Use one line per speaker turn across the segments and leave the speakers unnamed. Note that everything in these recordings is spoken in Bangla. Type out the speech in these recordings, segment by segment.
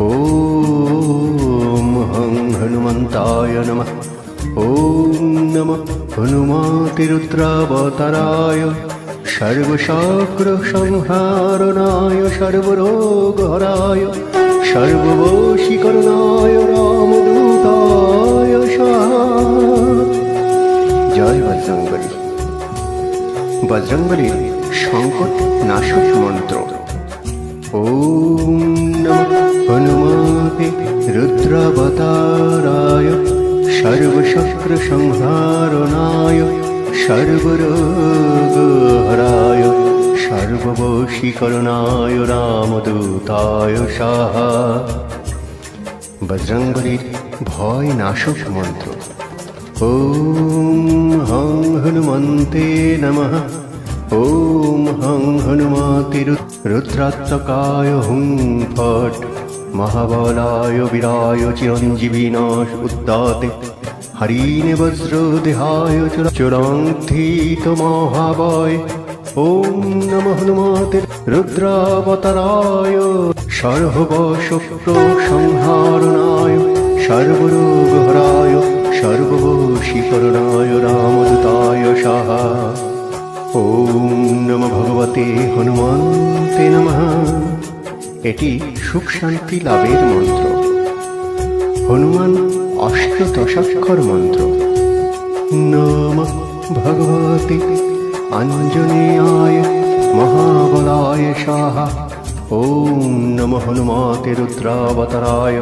ॐ हं हनुमन्ताय नमः ॐ नमः हनुमातिरुद्रावताराय सर्वशाक्रसंहारणाय सर्वरोगहराय सर्ववशीकरणाय रामदूताय स्वाहा জয় বজরঙ্গলী বজরঙ্গলীর সংকট নাশক মন্ত্র ওম নম হনুমতে রুদ্রাবতারায় সর্বশক্র সংহারণায় সর্বরোগহরায় সর্ববশীকরণায় রামদূতায় সাহা বজরঙ্গলীর ভয় নাশক মন্ত্র ॐ हं हनुमन्ते नमः ॐ हं हनुमतिरुद्रात्मकाय हुं फट् महाबलाय वीराय चिरञ्जीविनाश उद्दाते हरीने वज्रदेहाय चुरान्थित महावय ॐ नमः हनुमते रुद्रावताराय सर्वशक्र संहारणाय सर्वरोगहराय সর্বশীকরণায় রামদূতায় সাহা ওম নম ভগবতে হনুমন্তে নমঃ এটি সুখ শান্তি লাভের মন্ত্র। হনুমান অষ্টদশাক্ষর মন্ত্র। নম ভগবতে অঞ্জনেয়ায় মহাবলায় সাহা। ওম নম হনুমতে রুদ্রাবতারায়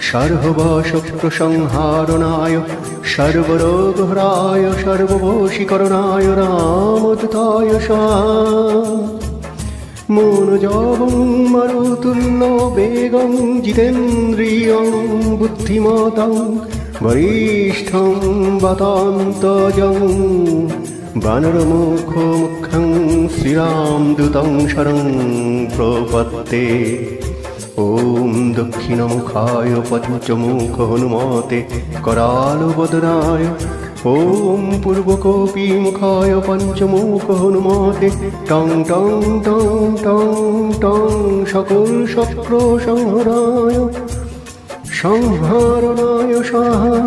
সর্বশক্রসংহারণায় সর্বরোগহরায় সর্ববশীকরণায় রামদূতায় মনোজবং মরুতুল্য বেগং জিতেন্দ্রিয়ং বুদ্ধিমতং বরিষ্ঠং বতান্তজং বানরমুখ মুখং শ্রীরামদূতং শরং প্রপত্তে ॐ दक्षिणमुखाय पञ्चमुख हनुमते करालवदनाय ॐ पूर्वकोपीमुखाय पञ्चमुख हनुमते टं टं टं टं टं सकल शक्र संहराय संहारणाय स्वाहा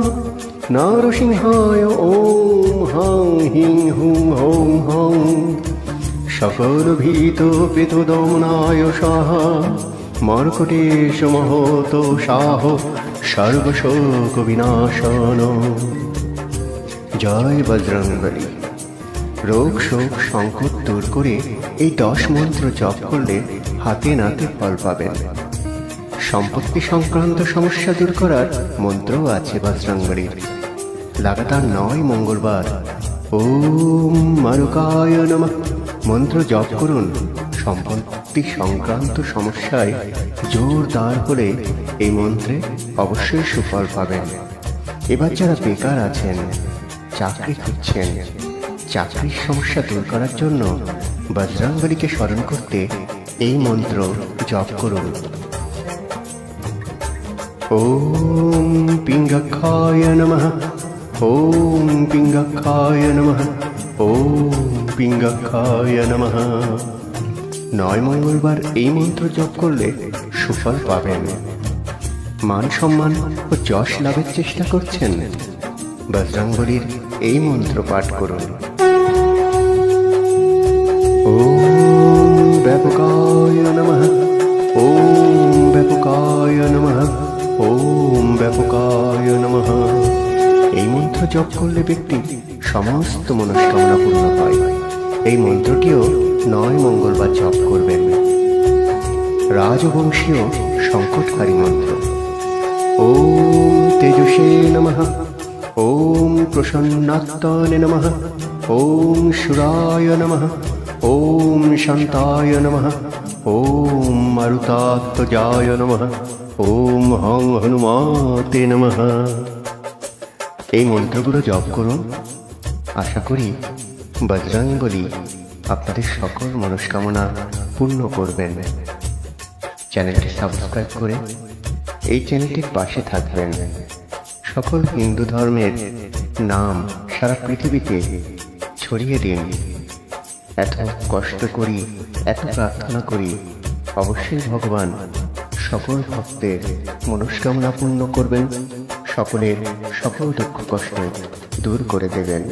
नारसिंहाय ॐ हां हिं हुं हौं हौं সকলভীত পিতদমনায় সাহা মর্কটেশ মহত সাহ সর্বশোক বিনাশন জয় বজরঙ্গলী রোগ শোক সংকট দূর করে এই দশ মন্ত্র জপ করলে হাতে নাতে ফল পাবেন। সম্পত্তি সংক্রান্ত সমস্যা দূর করার মন্ত্রও আছে বজরঙ্গলীর লাগাতার নয় মঙ্গলবার। ওম মারুকায় নমঃ। মন্ত্র জপ করুন। সম্পত্তি সংক্রান্ত সমস্যায় জোরদার হলে এই মন্ত্রে অবশ্যই সুফল পাবেন। এবার যারা বেকার আছেন চাকরি খুঁজছেন। চাকরির সমস্যা দূর করার জন্য বজরঙ্গলিকে স্মরণ করতে এই মন্ত্র জপ করুন। ওম পিঙ্গাক্ষায় নমঃ, ওম পিঙ্গাক্ষায় নমঃ, ওম পিঙ্গাক্ষায় নমঃ। নয় মঙ্গলবার এই মন্ত্র জপ করলে সুফল পাবেন। মান সম্মান ও যশ লাভের চেষ্টা করছেন বজরঙ্গলির এই মন্ত্র পাঠ করুন। ওম ব্যাপকায় নমঃ। ওম ব্যাপকায় নমঃ। ওম ব্যাপকায় নমঃ। এই মন্ত্র জপ করলে ব্যক্তি সমস্ত মনস্কামনা পূর্ণ হয় এই মন্ত্রটিও নয় মঙ্গলবার জপ করবেন। রাজবংশীয় সংকটকারী মন্ত্র। ওম তেজসে নমঃ। ওম প্রসন্নাত্মনে নমঃ। ওম সুরায় নমঃ। ওম শান্তায় নমঃ। ওম মারুতাত্মজায় নমঃ। ওম হং হনুমাতে নমঃ। এই মন্ত্রগুলো জপ করুন। আশা করি বজরঙ্গলি আপনাদের সকল মনস্কামনা পূর্ণ করবেন। চ্যানেলটি সাবস্ক্রাইব করে এই চ্যানেলটির পাশে থাকবেন। সকল হিন্দু ধর্মের নাম সারা পৃথিবীতে ছড়িয়ে দিন। এত কষ্ট করি, এত প্রার্থনা করি, অবশ্যই ভগবান সকল ভক্তের মনস্কামনা পূর্ণ করবেন, সকলের সকল দুঃখ কষ্ট দূর করে দেবেন।